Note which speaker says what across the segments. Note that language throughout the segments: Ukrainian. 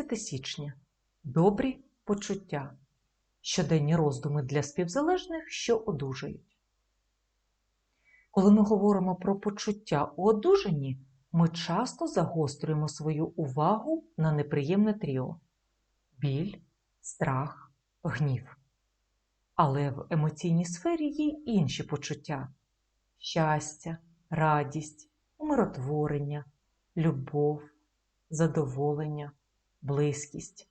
Speaker 1: 11 січня. Добрі почуття. Щоденні роздуми для співзалежних, що одужають. Коли ми говоримо про почуття у одужанні, ми часто загострюємо свою увагу на неприємне тріо біль, страх, гнів. Але в емоційній сфері є інші почуття щастя, радість, умиротворення, любов, задоволення, близькість,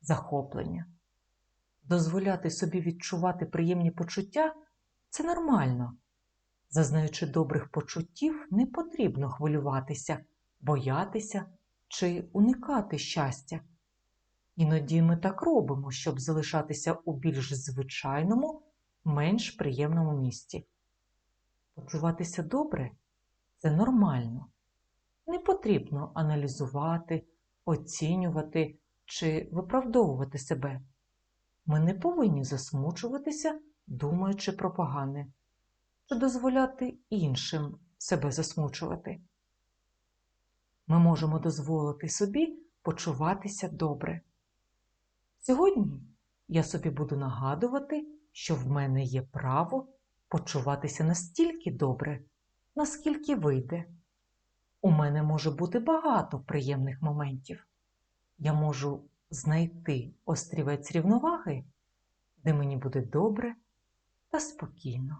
Speaker 1: захоплення. Дозволяти собі відчувати приємні почуття це нормально. Зазнаючи добрих почуттів, не потрібно хвилюватися, боятися чи уникати щастя. Іноді ми так робимо, щоб залишатися у більш звичайному, менш приємному місці. Почуватися добре це нормально. Не потрібно аналізувати, оцінювати чи виправдовувати себе. Ми не повинні засмучуватися, думаючи про погане, чи дозволяти іншим себе засмучувати. Ми можемо дозволити собі почуватися добре. Сьогодні я собі буду нагадувати, що в мене є право почуватися настільки добре, наскільки вийде. У мене може бути багато приємних моментів. Я можу знайти острівець рівноваги, де мені буде добре та спокійно.